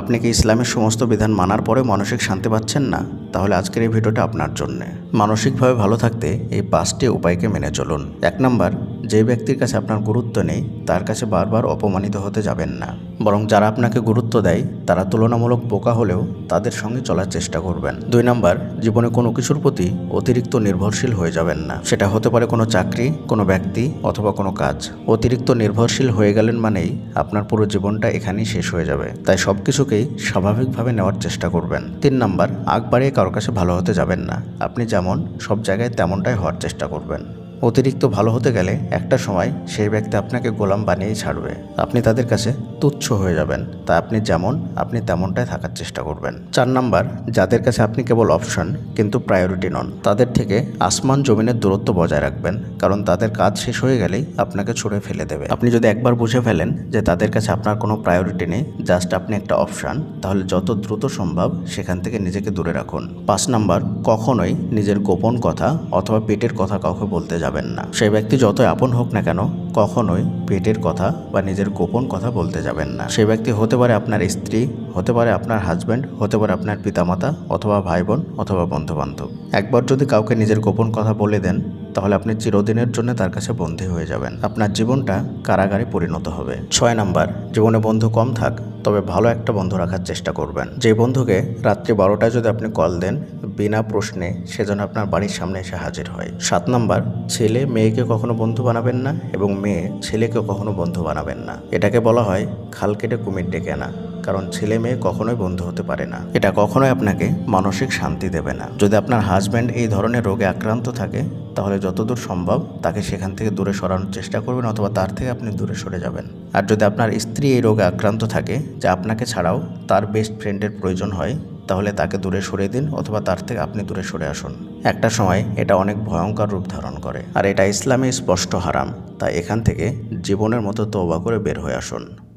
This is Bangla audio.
আপনি কি ইসলামের সমস্ত বিধান মানার পরে মানসিক শান্তি পাচ্ছেন না? তাহলে আজকের এই ভিডিওটা আপনার জন্যে। মানসিকভাবে ভালো থাকতে এই পাঁচটি উপায়কে মেনে চলুন। এক নাম্বার যে ব্যক্তির কাছে আপনার গুরুত্ব নেই, তার কাছে বারবার অপমানিত হতে যাবেন না। বরং যারা আপনাকে গুরুত্ব দেয়, তারা তুলনামূলক বোকা হলেও তাদের সঙ্গে চলার চেষ্টা করবেন। দুই নাম্বার, জীবনে কোনো কিছুর প্রতি অতিরিক্ত নির্ভরশীল হয়ে যাবেন না। সেটা হতে পারে কোনো চাকরি, কোনো ব্যক্তি অথবা কোনো কাজ। অতিরিক্ত নির্ভরশীল হয়ে গেলেন মানেই আপনার পুরো জীবনটা এখানেই শেষ হয়ে যাবে। তাই সব কিছুকেই স্বাভাবিকভাবে নেওয়ার চেষ্টা করবেন। তিন নাম্বার, আগ বাড়িয়ে কারোর কাছে ভালো হতে যাবেন না। আপনি যেমন, সব জায়গায় তেমনটাই হওয়ার চেষ্টা করবেন। অতিরিক্ত ভালো হতে গেলে একটা সময় সেই ব্যক্তি আপনাকে গোলাম বানিয়ে ছাড়বে। আপনি তাদের কাছে তুচ্ছ হয়ে যাবেন। তা আপনি যেমন, আপনি তেমনটাই থাকার চেষ্টা করবেন। চার নাম্বার, যাদের কাছে আপনি কেবল অপশন কিন্তু প্রায়োরিটি নন, তাদের থেকে আসমান জমিনের দূরত্ব বজায় রাখবেন, কারণ তাদের কাজ শেষ হয়ে গেলেই আপনাকে ছুঁড়ে ফেলে দেবে। আপনি যদি একবার বুঝে ফেলেন যে তাদের কাছে আপনার কোনো প্রায়োরিটি নেই জাস্ট আপনি একটা অপশান তাহলে যত দ্রুত সম্ভব সেখান থেকে নিজেকে দূরে রাখুন। পাঁচ নাম্বার, কখনোই নিজের গোপন কথা অথবা পেটের কথা কাউকে বলতে যাবেন না। সেই ব্যক্তি যতই আপন হোক না কেন, কখনোই পেটের কথা বা নিজের গোপন কথা বলতে যাবেন না। সেই ব্যক্তি হতে পারে আপনার স্ত্রী, হতে পারে আপনার হাজব্যান্ড হতে পারে আপনার পিতামাতা অথবা ভাই বোন অথবা বন্ধুবান্ধব। একবার যদি কাউকে নিজের গোপন কথা বলে দেন, তাহলে আপনি চিরদিনের জন্য তার কাছে বন্দী হয়ে যাবেন। আপনার জীবনটা কারাগারে পরিণত হবে। ছয় নাম্বার, জীবনে বন্ধু কম থাক। তবে ভালো একটা বন্ধু রাখার চেষ্টা করবেন। যে বন্ধুকে রাত্রি বারোটায় যদি আপনি কল দেন, বিনা প্রশ্নে সেজন্য আপনার বাড়ির সামনে এসে হাজির হয়। সাত নাম্বার, ছেলে মেয়েকে কখনো বন্ধু বানাবেন না এবং মেয়ে ছেলেকে কখনো বন্ধু বানাবেন না। এটাকে বলা হয় খাল কেটে কুমির ডেকে আনা। কারণ ছেলে মেয়ে কখনোই বন্ধু হতে পারে না। এটা কখনোই আপনাকে মানসিক শান্তি দেবে না। যদি আপনার হাজব্যান্ড এই ধরনের রোগে আক্রান্ত থাকে, তাহলে যতদূর সম্ভব তাকে সেখান থেকে দূরে সরানোর চেষ্টা করবেন অথবা তার থেকে আপনি দূরে সরে যাবেন। আর যদি আপনার স্ত্রী এই রোগে আক্রান্ত থাকে, যে আপনাকে ছাড়াও তার বেস্ট ফ্রেন্ডের প্রয়োজন হয়, তাহলে তাকে দূরে সরে দিন অথবা তার থেকে আপনি দূরে সরে আসুন। একটা সময় এটা অনেক ভয়ঙ্কর রূপ ধারণ করে। আর এটা ইসলামে স্পষ্ট হারাম। তাই এখান থেকে জীবনের মতো তওবা করে বের হয়ে আসুন।